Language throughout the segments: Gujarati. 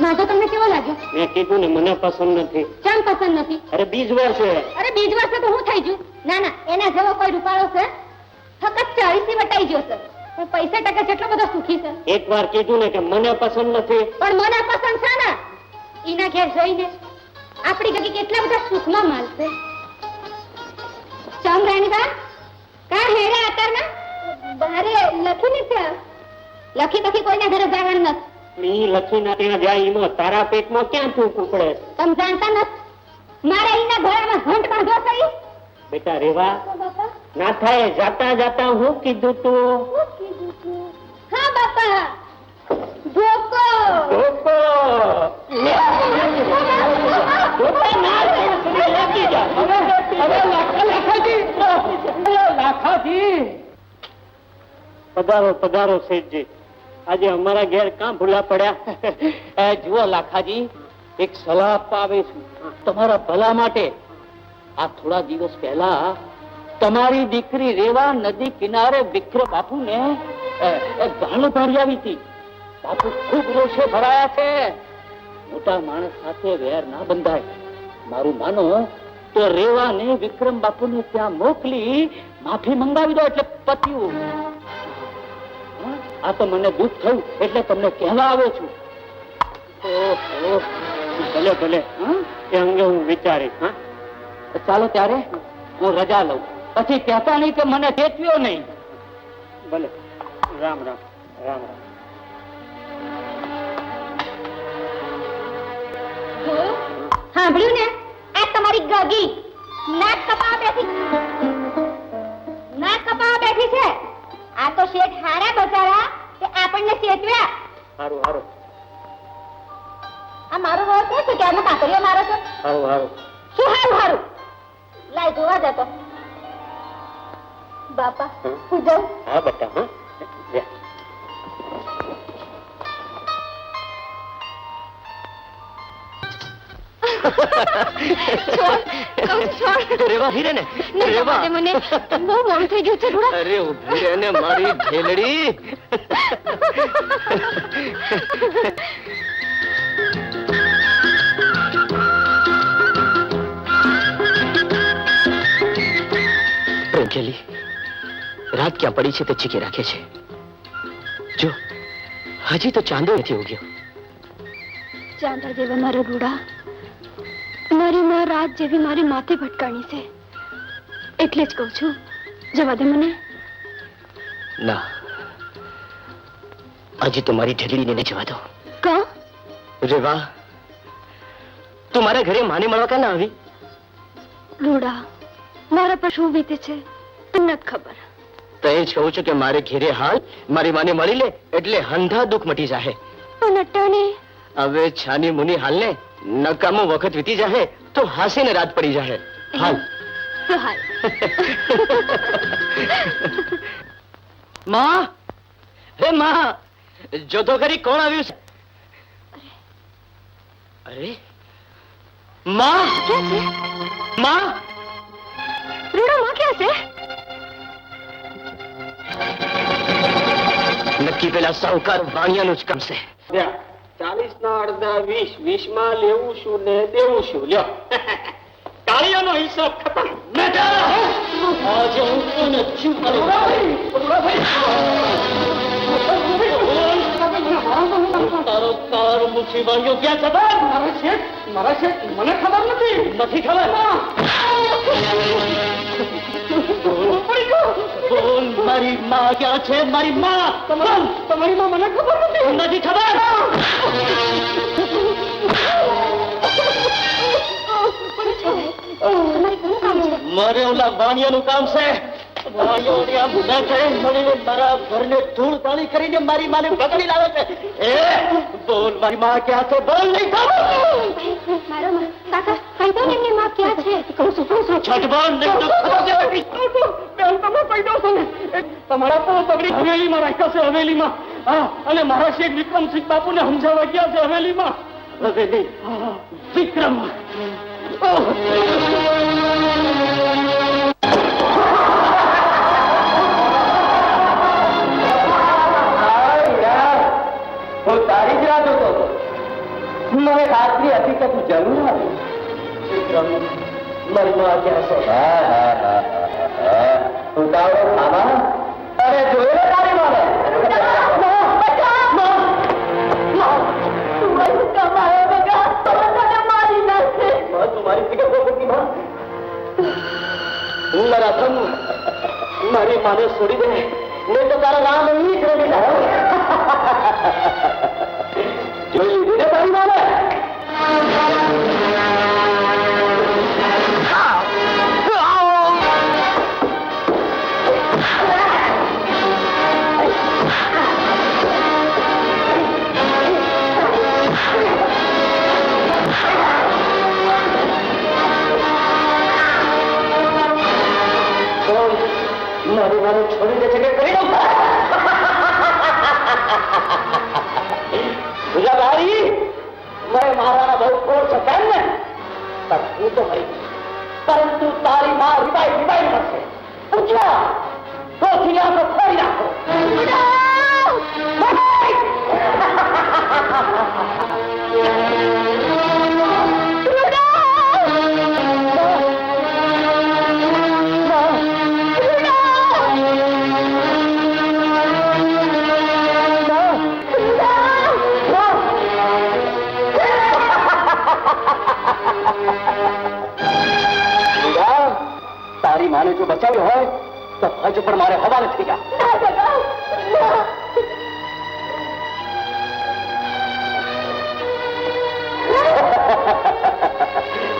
નાતો તમને કેવો લાગ્યો? મેં કીધું ને મને પસંદ નથી. કેમ પસંદ નથી? અરે બીજ વાર અરે બીજ વર્ષે તો હું થઈ ગયું ના ના એના જેવો કોઈ રૂપાળો છે? ફક્તથી વટાઈ ગયો છે. પણ પૈસા ટકા જેટલો બધો સુખી છે. એક વાર કીધું ને કે મને પસંદ નથી. પણ મને પસંદ છે ને. એના ઘેર જઈને આપણી જગ્યા કેટલા બધા સુખમાં માલશે ચમ રાણીબા કા હેરા ના બારે લખી નથી લખી પછી કોઈના ઘરે જવાનું નથી. ઈ લખીને ત્યાં જાય ઈમો તારા પેટમાં ક્યાં તું કુકડે તમ જાણતા નથી મારે ઈના ઘોડામાં ઘંટ બાંધો કરી બેટા રેવા ના થાય જાતા જાતા હું કીધું તું? હા બાપા ધોકો ધોકો. ધોકો ના રે, તમે જા. હવે, હવે લાખા- લાખાજી. લાખાજી. પધારો પધારો શેઠજી આજે અમારા ઘેર કામ ભૂલા પડ્યા? જુઓ લાખાજી, એક સલાહ આપવા આવે છું. તમારા ભલા માટે. આ થોડા દિવસ પહેલા તમારી દીકરી રેવા નદી કિનારે વિક્રમ બાપુ ને ગાણું ગાળો આવી હતી. બાપુ ખૂબ રોષે ભરાયા છે. મોટા માણસ સાથે વેર ના બંધાય. મારું માનો, તો રેવાને વિક્રમ બાપુને ત્યાં મોકલી માફી મંગાવી દો એટલે પત્યું? આ તો મને દુઃખ થયું, એટલે તમને કહેવા આવ્યો છું. ભલે ભલે એ અંગે હું વિચારીશ ચાલો ત્યારે હું રજા લઉં. પછી કહેતા નહીં કે મને ચેતવ્યો નહીં. ભલે, રામ રામ રામ રામ. સાંભળ્યું ને? આ તમારી ગગી. નાક કપાવા બેઠી. નાક કપાવા બેઠી છે. આ તો શેઠ હારા બચારા આપણને ચેતવ્યા સારું સારું આ મારું વાર કે છે? કે આને કાકરીઓ મારો છો? સારું સારું શું હારું હારું? લાય જોવા જતો બાપા. હું જાઉં. હા બેટા હા રેવા હીરે ને. રેવા. મને. બહુ મોડું થઈ ગયું છે થોડા અરે ઊભી રહે ને મારી ઢેલડી. રંગેલી રાત ક્યાં પડી છે તે ચીકી રાખે છે? જો હજી તો ચાંદો નથી ઉગ્યો. ચાંદા જેવા મારા રૂડા મારી માં રાત જેવી મારી માથે ભટકાણી છે. એટલે જ કહું છું જવા દે મને. ના. આજે તો મારી ઢેલડીને નહીં જવા દો. કા રે વાહ. તું મારા ઘરે માને મળવા કાં ના આવી? રૂડા મારા પર શું વીતે છે તને ખબર. તો એ જ કહું છું કે મારે ઘેરે હાલ મારી માને મળી લે એટલે હંધા દુઃખ મટી જાહે. પણ અટાણે હવે છાની મુની હાલ ને નકામો વખત વીતી જાહે તો હાસીને રાત પડી જાહે. હાલ હાલમાં! હે માં! જો તો કોણ આવ્યું છે? અરે માં! ક્યાં છે? માં! રૂડો માં ક્યાં છે? નક્કી પેલા સાહુકાર વાણિયાનું જ કામ છે. ચાલીસ ના અડધા વીસ વીસમાં લેવું શું ને દેવું શું લ્યો. તાળીઓનો હિસાબ ખતમ. આજે હું કોને શું કરું? તારો તાર મુઠી વાળ્યો ક્યાં ખબર મારા શેઠ મારા શેઠ મને ખબર નથી. નથી ખબર? મારી માં ક્યાં છે મારી માં. તમારી તમારી માં મને ખબર નથી. નથી ખબર? મારે ઓલા વાણિયાનું કામ છે. વાણિયોને આ મુદ્દા છે મળીને મારા ઘરને ધૂળ પાણી કરીને મારી માને પકડી લાવે છે. એ બોલ મારી માં ક્યાં છે? બોલ નહીં ખબર? મારો માં કાકા કહી એમની માં ક્યાં છે? કહું છું કહું છું. છઠ બોલ નહીં. ને તમારા તો પકડી હવેલીમાં રાખ્યા છે હવેલીમાં. હા અને મારા શેખ વિક્રમસિંહ બાપુને સમજાવવા ગયા છે હવેલીમાં. વિક્રમ ઓહ હું. તારી જ રાહ જોતો હતો મને ખાતરી હતી કે તું જરૂર આવીશ. વિક્રમ મનમાં ક્યાં છે? ઉતાવળો ખાવા અરે જોયો તારી તું મારી ધન મારી માને છોડી દે. નહીં તો તારા નામ નહીં જ રમી પણ હું તો મરી. પરંતુ તારી માં રીબાઈ રીબાઈ મળશે. પૂછ્યા તો થયા તો ખોઈ નાખો રીબા, તારી માને જો બચાવ્યો હોય તો હજુ પણ મારે હવાલે થઈ ગયા.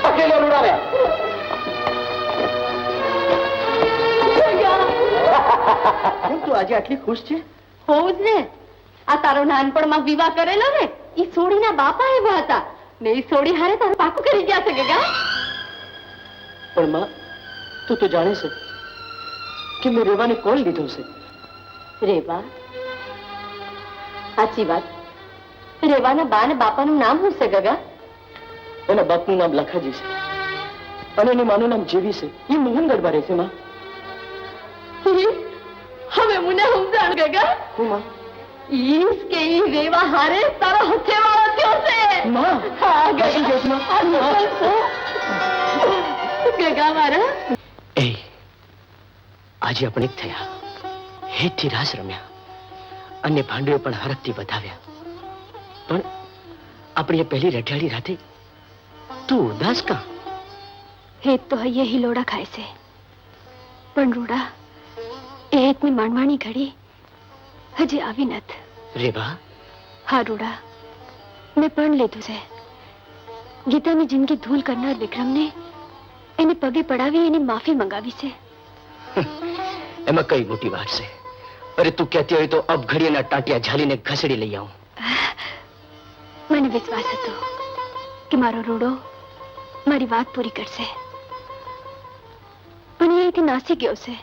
પકડી લો તું આજે આટલી ખુશ છે? હોવું જ ને. આ તારો નાનપણમાં વિવાહ કરેલો ને ઈ સોડીના બાપા એવા હતા. ને ઈ સોડી હારે તારું પાકું કરી ગયા છે ગગા. પણ માં તું તો જાણે છે કે મેં રેવાને કોલ લીધો છે? રેવા સાચી વાત. રેવાના બા ને બાપાનું નામ શું છે ગગા? એના બાપનું નામ લખાજી છે. અને એની માનું નામ જેવી છે. એ મોહનગઢમાં રહે છે માં. હવે મને સમજાણ ગગા? હું માં? ઈસ કે ઈ રેવા હારે તારો હથેવાળો થયો છે. માં? હા ગગા. ગગા મારા. આજે આપણે એક થયા. હેતથી રાસ રમ્યા અને ભાંડવે પણ હરખથી વધાવ્યા. પણ આપણી એ પહેલી રઢિયાળી રાતે તું ઉદાસ કા? હેત તો હૈયે હિલોડા ખાય છે. પણ રૂડા એ હેતની માંડવાની ઘડી હજી આવી નથ. રેવા હા રૂડા મેં પણ લીધું છે. ગીતાની જિંદગી ધૂલ કરનાર વિક્રમને એને પગે પડાવી એની માફી મંગાવી છે. એમાં કઈ મોટી વાત છે? અરે તું કહેતી હોય તો અબ ઘડીના ટાંટિયા ઝાલીને ઘસડી લઈ આવું. મને વિશ્વાસ હતો કે મારો રૂડો મારી વાત પૂરી કરશે. પણ અહીંથી નાસી ગયો છે.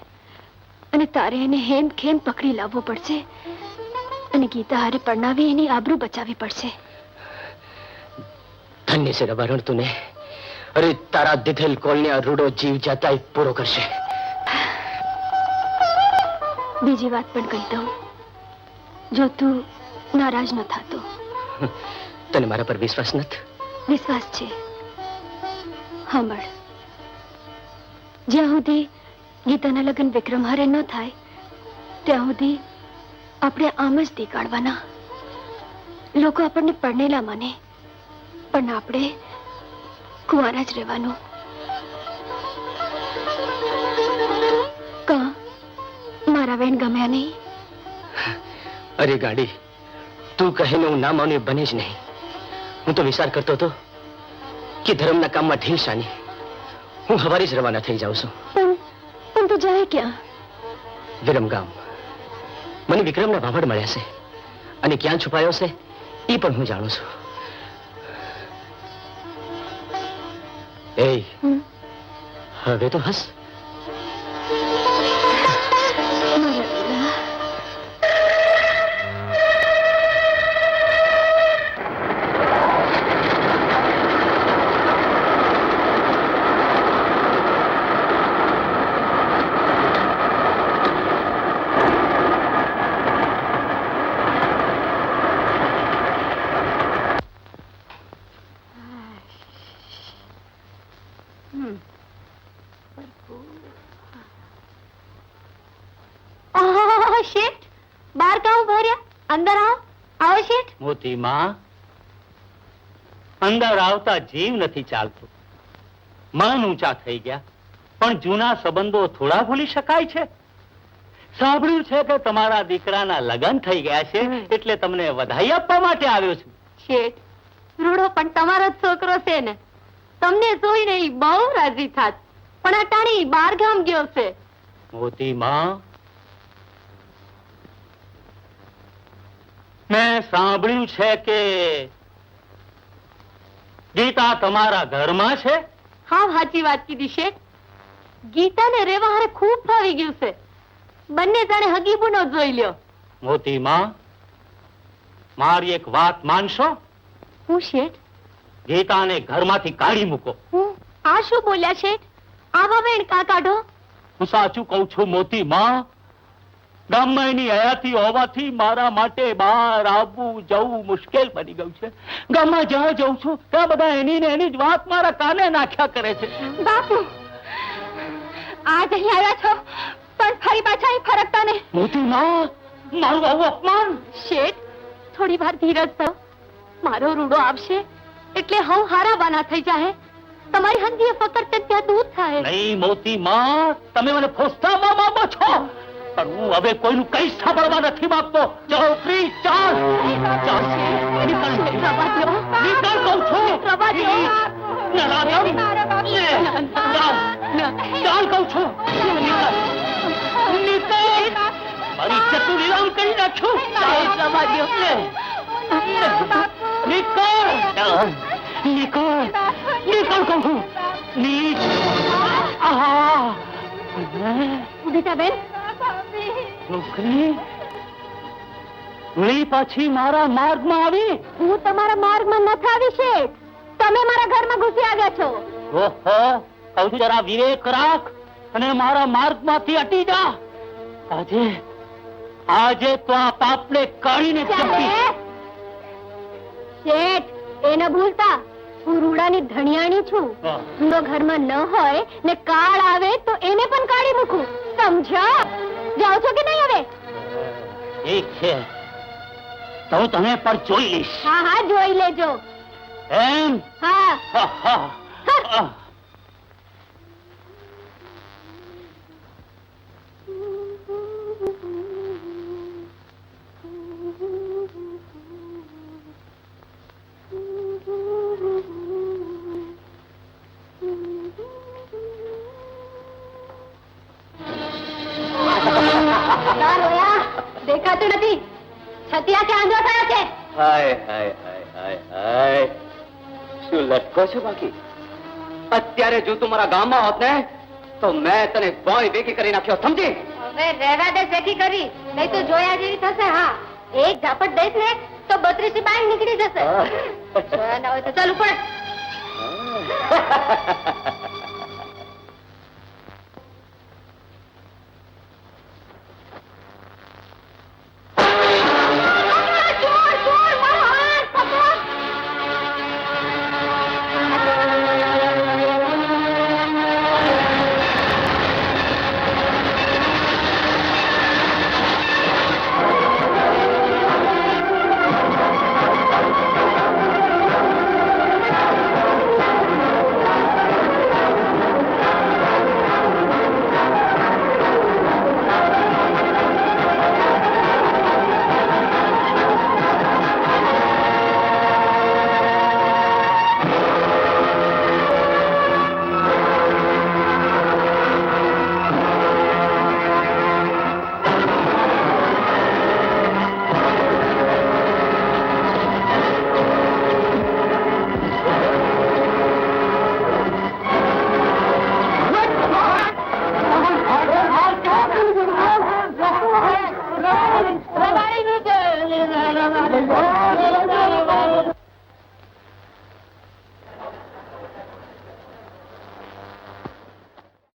અને તારે એને હેમ ખેમ પકડી લાવવો પડશે. અને ગીતા હારે પરણાવી એની આબરૂ બચાવવી પડશે. ધન્ય છે રબારણ તું અરે તારા દીધેલ કોલને આ રૂડો જીવ જાતા પૂરો કરશે. બીજી વાત પણ કહી દઉં. જો તું નારાજ ન થતો. તને મારા પર વિશ્વાસ નથી? વિશ્વાસ છે. સાંભળ જ્યાં સુધી ગીતાના લગ્ન વિક્રમ હારે ન થાય ત્યાં સુધી આપણે આમ જ દેખાડવાના. લોકો આપણને પરણેલા માને પણ આપણે કુંવારા જ રહેવાનું. વેણ ગમ્યા નહીં? અરે ગાડી તું કહે હું ના માનું એ બને જ નહીં. હું તો વિચાર કરતો હતો કે ધર્મના કામમાં ઢીલ શાની હું હવારી જ રવાના થઈ જાઉં છું. પણ પણ તું જાય ક્યાં? વિરમગામ. મને વિક્રમના ભાભડ મળ્યા છે અને ક્યાં છુપાયો છે એ પણ હું જાણું છું. એ હવે તો હસ. અંદર આવો. આવો શેઠ. મોતી માં અંદર આવતા જીવ નથી ચાલતો. મન ઊંચા થઈ ગયા. પણ જૂના સંબંધો થોડા ભૂલી શકાય છે? સાંભળ્યું છે કે તમારા દીકરાના લગ્ન થઈ ગયા છે એટલે તમને વધાઈ આપવા માટે આવ્યો છું. શેઠ રૂડો પણ તમારો જ છોકરો છે ને. તમને જોઈને બહુ રાજી થાત. પણ અટાણી બાર ગામ ગયો છે. મોતી માં મેં સાંભળ્યું છે કે ગીતા તમારા ઘરમાં છે? હા સાચી વાત કીધી શેઠ ગીતાને રેવા હારે ખૂબ ફાવી ગયું છે. બંને જાણે હગીબુનો જોઈ લ્યો. મોતી માં મારી એક વાત માનશો? હું શેઠ? ગીતાને ઘરમાંથી કાઢી મૂકો. હું આ શું બોલ્યા શેઠ આવા વેણ કા કાઢો. હું સાચું કહું છું મોતી માં ગામમાં એની હયાતી હોવાથી મારા માટે બહાર આવવું જવું મુશ્કેલ બની ગયું છે. ગામમાં જ્યાં જઉં છું ત્યાં બધા એની ને એની જ વાત મારા કાને નાખ્યા કરે છે. બાપુ આજ અહીં આવ્યા છો પણ ફરી પાછા અહીં ફરકતા ને મોતી માં મારું આવું અપમાન. શેઠ થોડી વાર ધીરજ થો મારો રૂડો આવશે એટલે હું હારાવાના થઈ જાય તમારી હંધીએ ફકર ત્યાં દૂર થાય. નહીં મોતી માં તમે મને ફોસતામાં માંગો છો. પણ હું હવે કોઈનું કઈ સાંભળવા નથી માંગતો ચાલ પ્લીઝ ચાલ ચાલ નીકળ રવા દ્યો. નીકળ કહું છું રવા દ્યો. ના, ના, ના. લે, ચાલ. ચાલ કહું છું નીકળ. નીકળ. મારી ઇજ્જતનું લીલામ કરી નાખ્યું ચાલ. રવા દ્યો. લે. નીકળ ચાલ. નીકળ નીકળ કહું છું નીકળ આહા ઉદિતાબેન છોકરી પાછી મારા માર્ગમાં આવી? હું તમારા માર્ગમાં નથી આવી શેઠ. તમે મારા ઘરમાં ઘૂસી આવ્યા છો. ઓહો કહું છું જરા વિવેક રાખ અને મારા માર્ગમાંથી હટી જા. આજે આજે તો આ પાપને કાઢીને ચંપી શેઠ એને ભૂલતા. હું રૂડાની ધણિયાણી છું. રૂડો ઘરમાં ન હોય ને કાળ આવે તો એને પણ કાઢી મૂકું. સમજ્યા? જાઓ છો કે નહીં હવે? ઠીક છે. તો હું તને પણ જોઈ લઈશ. હા હા જોઈ લેજો. એમ? હા. હા, છો બાકી. અત્યારે જો તું મારા ગામમાં હોત ને તો મેં તને ભોય ભેગી કરી નાખ્યો સમજી? હવે રહેવા દે ભેગી કરી. નહીં તો જોયા જેવી થશે હા. એક ઝાપટ દઈશ ને તો બત્રીસી બાય નીકળી જશે. જોયા ના હોય તો ચાલુ પણ